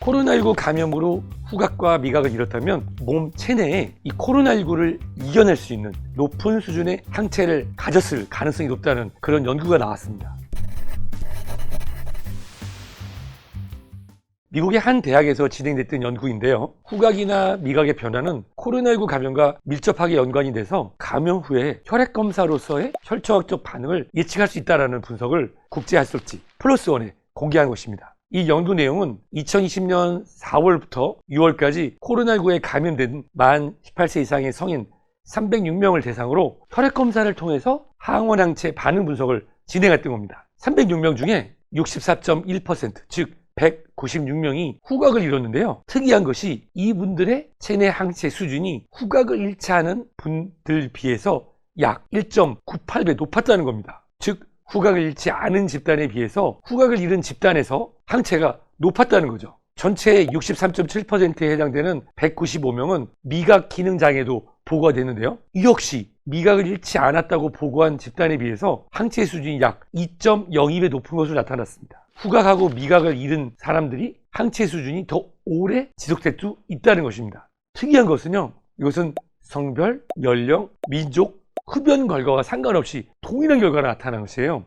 코로나19 감염으로 후각과 미각을 잃었다면 몸 체내에 이 코로나19를 이겨낼 수 있는 높은 수준의 항체를 가졌을 가능성이 높다는 그런 연구가 나왔습니다. 미국의 한 대학에서 진행됐던 연구인데요. 후각이나 미각의 변화는 코로나19 감염과 밀접하게 연관이 돼서 감염 후에 혈액 검사로서의 혈처학적 반응을 예측할 수 있다는 분석을 국제학술지 플러스 원에 공개한 것입니다. 이 연구 내용은 2020년 4월부터 6월까지 코로나19에 감염된 만 18세 이상의 성인 306명을 대상으로 혈액 검사를 통해서 항원 항체 반응 분석을 진행했던 겁니다. 306명 중에 64.1%, 즉 196명이 후각을 잃었는데요. 특이한 것이 이분들의 체내 항체 수준이 후각을 않은 분들 비해서 약 1.98배 높았다는 겁니다. 즉 후각을 잃지 않은 집단에 비해서 후각을 잃은 집단에서 항체가 높았다는 거죠. 전체의 63.7%에 해당되는 195명은 미각 기능 장애도 보고가 됐는데요. 이 역시 미각을 잃지 않았다고 보고한 집단에 비해서 항체 수준이 약 2.02배 높은 것으로 나타났습니다. 후각하고 미각을 잃은 사람들이 항체 수준이 더 오래 지속될 수 있다는 것입니다. 특이한 것은요, 이것은 성별, 연령, 민족, 흡연 결과와 상관없이 동일한 결과가 나타난 것이에요.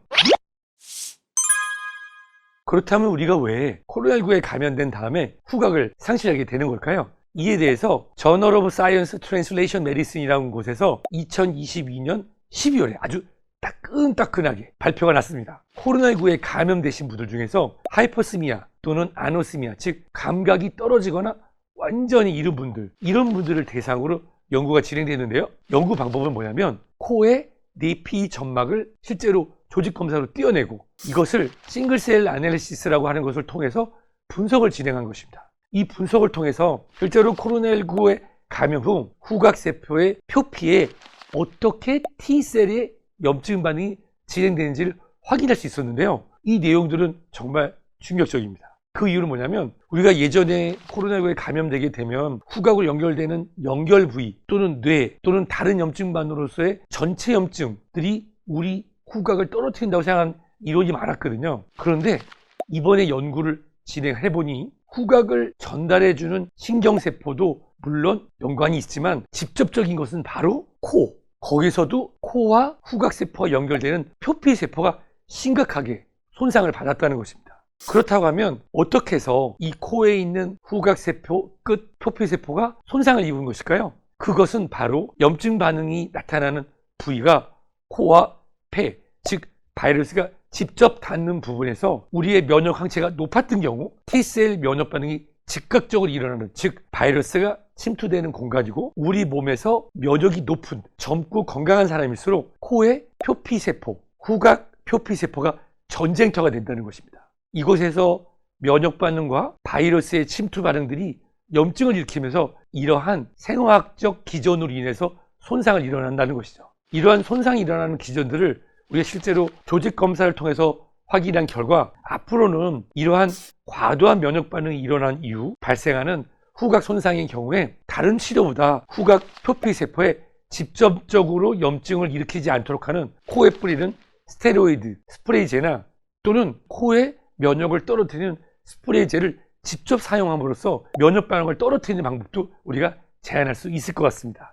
그렇다면 우리가 왜 코로나19에 감염된 다음에 후각을 상실하게 되는 걸까요? 이에 대해서 저널 오브 사이언스 트랜슬레이션 메디슨이라는 곳에서 2022년 12월에 아주 따끈따끈하게 발표가 났습니다. 코로나19에 감염되신 분들 중에서 하이퍼스미아 또는 아노스미아, 즉 감각이 떨어지거나 완전히 잃은 분들, 이런 분들을 대상으로 연구가 진행되는데요. 연구 방법은 뭐냐면 코의 내피 점막을 실제로 조직 검사로 띄어내고 이것을 싱글셀 아날리시스라고 하는 것을 통해서 분석을 진행한 것입니다. 이 분석을 통해서 실제로 코로나19에 감염 후 후각세포의 표피에 어떻게 T셀의 염증 반응이 진행되는지를 확인할 수 있었는데요. 이 내용들은 정말 충격적입니다. 그 이유는 뭐냐면 우리가 예전에 코로나19에 감염되게 되면 후각으로 연결되는 연결 부위 또는 뇌 또는 다른 염증반으로서의 전체 염증들이 우리 후각을 떨어뜨린다고 생각한 이론이 많았거든요. 그런데 이번에 연구를 진행해 보니 후각을 전달해 주는 신경세포도 물론 연관이 있지만 직접적인 것은 바로 코. 거기서도 코와 후각세포가 연결되는 표피세포가 심각하게 손상을 받았다는 것입니다. 그렇다고 하면 어떻게 해서 이 코에 있는 후각세포 끝 표피세포가 손상을 입은 것일까요? 그것은 바로 염증 반응이 나타나는 부위가 코와 폐, 즉 바이러스가 직접 닿는 부분에서 우리의 면역 항체가 높았던 경우 T셀 면역 반응이 즉각적으로 일어나는 즉 바이러스가 침투되는 공간이고 우리 몸에서 면역이 높은 젊고 건강한 사람일수록 코의 표피세포, 후각 표피세포가 전쟁터가 된다는 것입니다. 이곳에서 면역 반응과 바이러스의 침투 반응들이 염증을 일으키면서 이러한 생화학적 기전으로 인해서 손상을 일어난다는 것이죠. 이러한 손상이 일어나는 기전들을 우리가 실제로 조직 검사를 통해서 확인한 결과 앞으로는 이러한 과도한 면역 반응이 일어난 이후 발생하는 후각 손상의 경우에 다른 치료보다 후각 표피 세포에 직접적으로 염증을 일으키지 않도록 하는 코에 뿌리는 스테로이드, 스프레이제나 또는 코의 면역을 떨어뜨리는 스프레이제를 직접 사용함으로써 면역 반응을 떨어뜨리는 방법도 우리가 제한할 수 있을 것 같습니다.